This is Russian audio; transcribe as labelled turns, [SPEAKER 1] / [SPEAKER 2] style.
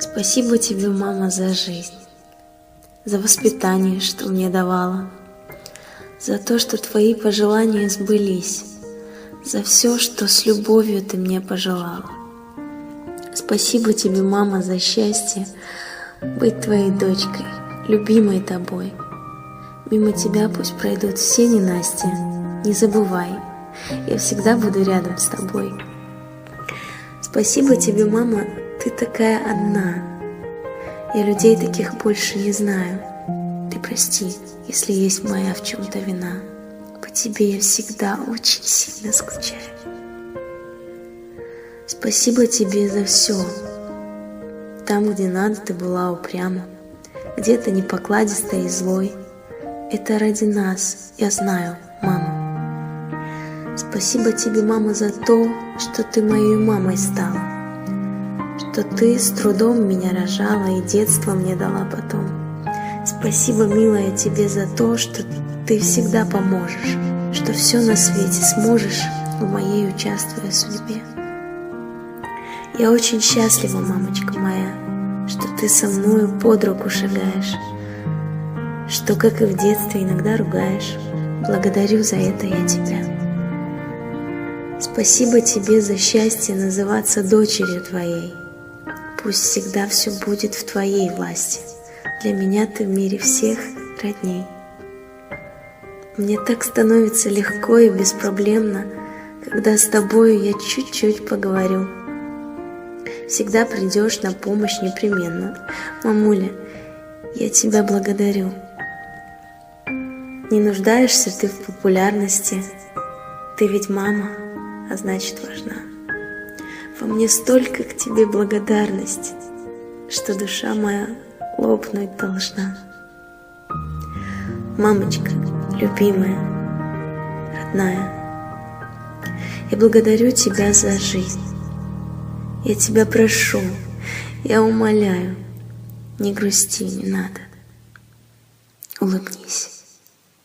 [SPEAKER 1] Спасибо тебе, мама, за жизнь, за воспитание, что мне давала, за то, что твои пожелания сбылись, за все, что с любовью ты мне пожелала. Спасибо тебе, мама, за счастье быть твоей дочкой, любимой тобой. Мимо тебя пусть пройдут все ненастья, не забывай, я всегда буду рядом с тобой. Спасибо тебе, мама, ты такая одна. Я людей таких больше не знаю. Ты прости, если есть моя в чем-то вина. По тебе я всегда очень сильно скучаю. Спасибо тебе за все. Там, где надо, ты была упряма, где-то непокладистой и злой. Это ради нас, я знаю, мама. Спасибо тебе, мама, за то, что ты моей мамой стала, что ты с трудом меня рожала и детство мне дала потом. Спасибо, милая, тебе за то, что ты всегда поможешь, что все на свете сможешь в моей участвуя судьбе. Я очень счастлива, мамочка моя, что ты со мною под руку шагаешь, что, как и в детстве, иногда ругаешь. Благодарю за это я тебя. Спасибо тебе за счастье называться дочерью твоей. Пусть всегда все будет в твоей власти. Для меня ты в мире всех родней. Мне так становится легко и беспроблемно, когда с тобою я чуть-чуть поговорю. Всегда придешь на помощь непременно. Мамуля, я тебя благодарю. Не нуждаешься ты в популярности. Ты ведь мама, а значит важна. Во мне столько к тебе благодарности, что душа моя лопнуть должна. Мамочка, любимая, родная, я благодарю тебя за жизнь. Я тебя прошу, я умоляю, не грусти, не надо. Улыбнись.